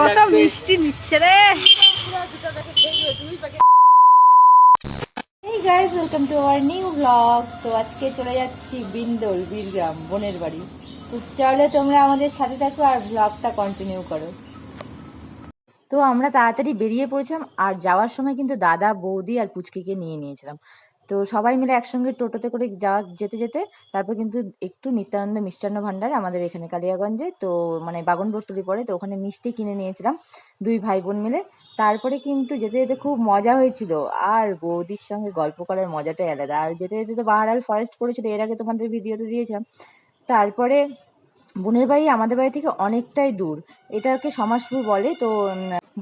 কত মিষ্টি নিচ্ছে রে। এই guys welcome to our new blog তো আজকে চলে যাচ্ছি বিন্দল বীরগ্রাম বোনের বাড়ি। তো চলো তোমরা আমাদের সাথে থাকো আর ব্লগটা কন্টিনিউ করো। তো আমরা তাড়াতাড়ি বেরিয়ে পড়েছিলাম আর যাওয়ার সময় কিন্তু দাদা বৌদি আর পুচকিকে নিয়ে নিয়েছিলাম। তো সবাই মিলে একসঙ্গে টোটোতে করে যাওয়া যেতে যেতে তারপর কিন্তু একটু নিত্যানন্দ মিষ্টান্ন ভাণ্ডার আমাদের এখানে কালিয়াগঞ্জে, তো মানে বাগন বাগনবর্তলি পড়ে, তো ওখানে মিষ্টি কিনে নিয়েছিলাম দুই ভাই বোন মিলে। তারপরে কিন্তু যেতে যেতে খুব মজা হয়েছিল। আর বৌদির সঙ্গে গল্প করার মজাটাই আলাদা। আর যেতে যেতে তো বাহারাল ফরেস্ট পড়েছিল, এর আগে তোমাদের ভিডিওতে দিয়েছিলাম। তারপরে বোনের বাড়ি আমাদের বাড়ি থেকে অনেকটাই দূর। এটাকে সমাজপুর বলে। তো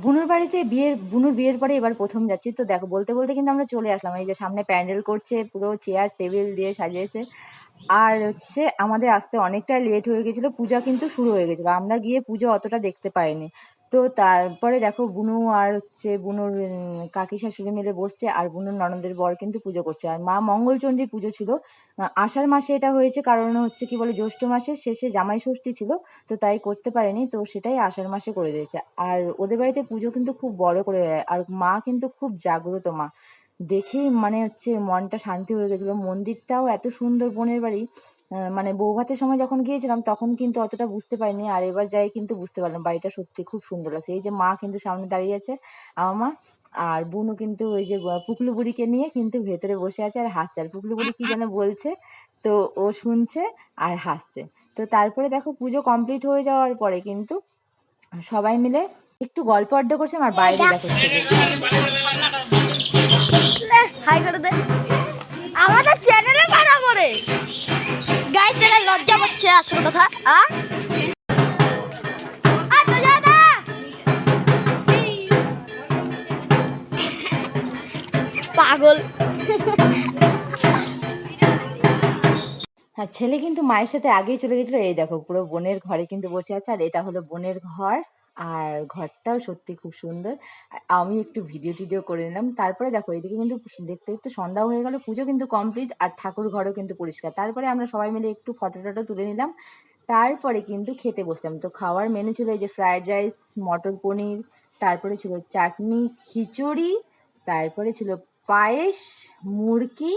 বুনুর বাড়িতে বিয়ের, বুনুর বিয়ের পরে এবার প্রথম যাচ্ছি। তো দেখো, বলতে বলতে কিন্তু আমরা চলে আসলাম। এই যে সামনে প্যান্ডেল করছে, পুরো চেয়ার, টেবিল দিয়ে সাজিয়েছে। আর হচ্ছে আমাদের আসতে অনেকটাই লেট হয়ে গেছিল। পূজা কিন্তু শুরু হয়ে গেছিল। আমরা গিয়ে পুজো অতটা দেখতে পাইনি। তো তারপরে দেখো বুনু আর হচ্ছে বুনুর কাকি শাশুড়ি মিলে বসছে আর বুনুর ননদের বর কিন্তু পুজো করছে। আর মা মঙ্গলচণ্ডীর পুজো ছিল। আষাঢ় মাসে এটা হয়েছে কারণ হচ্ছে কি বলে জ্যৈষ্ঠ মাসের শেষে জামাই ষষ্ঠী ছিল, তো তাই করতে পারেনি, তো সেটাই আষাঢ় মাসে করে দিয়েছে। আর ওদের বাড়িতে পুজো কিন্তু খুব বড় করে আর মা কিন্তু খুব জাগ্রত মা। দেখেই মানে হচ্ছে মনটা শান্তি হয়ে গেছিল। মন্দিরটাও এত সুন্দর বোনের বাড়ি মানে বউ ভাতের সময় যখন গিয়েছিলাম তখন কিন্তু অতটা বুঝতে পারিনি আর এবার যাই কিন্তু বুঝতে পারলাম বাড়িটা সত্যি খুব সুন্দর লাগছে এই যে মা কিন্তু সামনে দাঁড়িয়ে আছে আমার মা আর বুনু কিন্তু ওই যে পুকলু বুড়িকে নিয়ে কিন্তু ভেতরে বসে আছে আর হাসছে আর পুকলু বুড়ি কি যেন বলছে তো ও শুনছে আর হাসছে তো তারপরে দেখো পুজো কমপ্লিট হয়ে যাওয়ার পরে কিন্তু সবাই মিলে একটু গল্প আড্ডা করছে আর বাইরে দেখো করে আমাদের চ্যানেলে বানাবো রে গাইস এটা লজ্জা পাচ্ছে আসল কথা আ? আ, তো যা। না। পাগল। হ্যাঁ ছেলে কিন্তু মায়ের সাথে আগেই চলে গেছিল। এই দেখো পুরো বোনের ঘরে কিন্তু বসে আছে আর এটা হলো বোনের ঘর। আর ঘরটাও সত্যি খুব সুন্দর। আর আমি একটু ভিডিও টিডিও করে নিলাম। তারপরে দেখো, এদিকে কিন্তু দেখতে দেখতে সন্ধ্যাও হয়ে গেল, পুজো কিন্তু কমপ্লিট আর ঠাকুর ঘরও কিন্তু পরিষ্কার। তারপরে আমরা সবাই মিলে একটু ফটো টটো তুলে নিলাম। তারপরে কিন্তু খেতে বসলাম। তো খাওয়ার মেনু ছিল এই যে ফ্রায়েড রাইস মটর পনির, তারপরে ছিল চাটনি, খিচুড়ি, তারপরে ছিল পায়েস মুরকি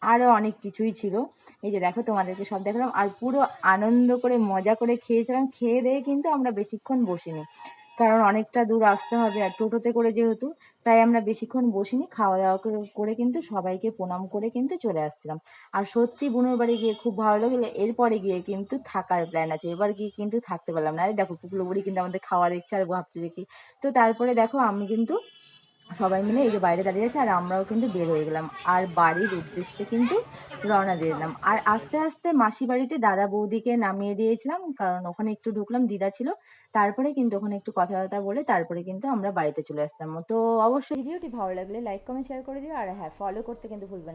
আরও অনেক কিছুই ছিল। এই যে দেখো, তোমাদেরকে সব দেখালাম। আর পুরো আনন্দ করে, মজা করে খেয়েছিলাম। খেয়ে দিয়ে কিন্তু আমরা বেশিক্ষণ বসিনি। কারণ অনেকটা দূর আসতে হবে আর টোটোতে করে যেহেতু, তাই আমরা বেশিক্ষণ বসিনি। খাওয়া দাওয়া করে- কিন্তু সবাইকে প্রণাম করে কিন্তু চলে আসছিলাম। আর সত্যি বুনোর বাড়ি গিয়ে খুব ভালো লাগল। এরপরে গিয়ে কিন্তু থাকার প্ল্যান আছে। এবার গিয়ে কিন্তু থাকতে পারলাম না। আরে দেখো পুকুলো বুড়ি কিন্তু আমাদের খাওয়া দেখছে আর ভাবছে দেখি তো তারপরে দেখো, আমি কিন্তু সবাই মিলে এই যে বাইরে দাঁড়িয়ে আছে, আর আমরাও কিন্তু বের হয়ে গেলাম। আর বাড়ির উদ্দেশ্যে কিন্তু রওনা দিয়ে দিলাম। আর আস্তে আস্তে মাসি বাড়িতে দাদা বৌদিকে নামিয়ে দিয়েছিলাম, কারণ ওখানে একটু ঢুকলাম, দিদা ছিল। তারপরে কিন্তু ওখানে একটু কথাবার্তা বলে তারপরে কিন্তু আমরা বাড়িতে চলে আসলাম। তো অবশ্যই ভিডিওটি ভালো লাগলে লাইক, কমেন্ট শেয়ার করে দিও, আর হ্যাঁ ফলো করতে কিন্তু ভুলবেন।